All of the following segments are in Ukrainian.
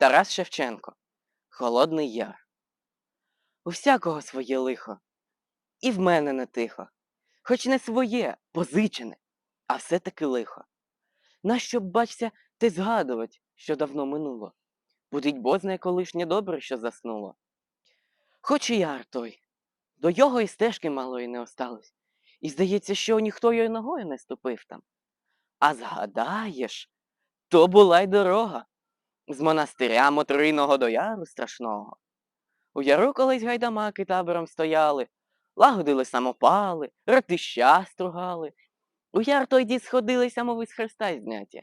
Тарас Шевченко. Холодний Яр. У всякого своє лихо. І в мене не тихо. Хоч не своє, позичене, а все-таки лихо. Нащо б, бачся, ти згадувать, що давно минуло? Будить бозне колишнє добре, що заснуло. Хоч і яр той, до його і стежки малої не осталось, і здається, що ніхто йої ногою не ступив там. А згадаєш, то була й дорога з монастиря Моториного до яру страшного. У яру колись гайдамаки табором стояли, лагодили самопали, ратища стругали. У яр той дід сходилися, мов із хреста зняті.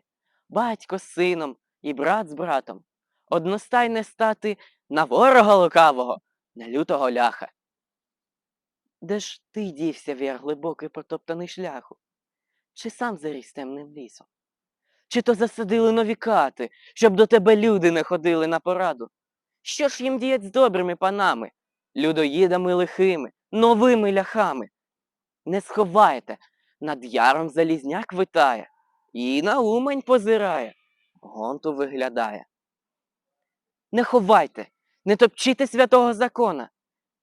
Батько з сином і брат з братом. Одностайне стати на ворога лукавого, на лютого ляха. Де ж ти дівся в яр глибокий протоптаний шляху? Чи сам заріс темним лісом? Чи то засадили нові кати, щоб до тебе люди не ходили на пораду? Що ж їм діять з добрими панами, людоїдами лихими, новими ляхами? Не сховайте, над яром залізняк витає, і на умень позирає, гонту виглядає. Не ховайте, не топчите святого закона,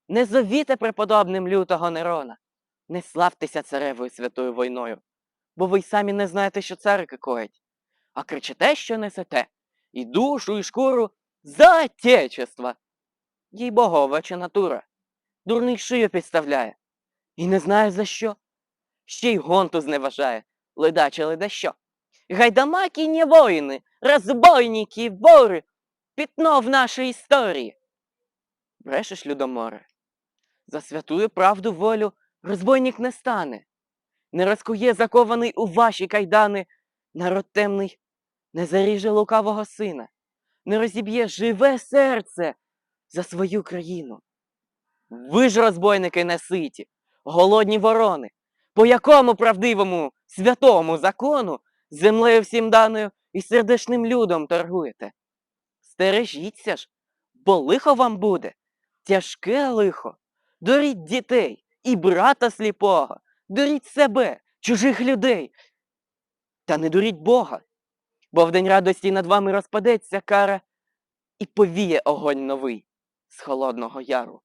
не зовіте преподобним лютого Нерона, не славтеся царевою святою війною, бо ви й самі не знаєте, що царики коять, а кричите, що несете, і душу, і шкуру за отечество. Їй боговача натура. Дурний шию підставляє. І не знає за що. Ще й гонту зневажає. Ледаче леда що. Гайдамаки не воїни, розбойники, вори, пітно в нашій історії. Брешеш, Людоморе. За святую правду волю розбойник не стане. Не розкує закований у ваші кайдани народ темний, не заріже лукавого сина, не розіб'є живе серце за свою країну. Ви ж, розбойники неситі, голодні ворони, по якому правдивому святому закону землею всім даною і сердечним людом торгуєте? Стережіться ж, бо лихо вам буде, тяжке лихо. Дуріть дітей і брата сліпого, дуріть себе, чужих людей. Та не дуріть Бога, бо в день радості над вами розпадеться кара і повіє огонь новий з холодного яру.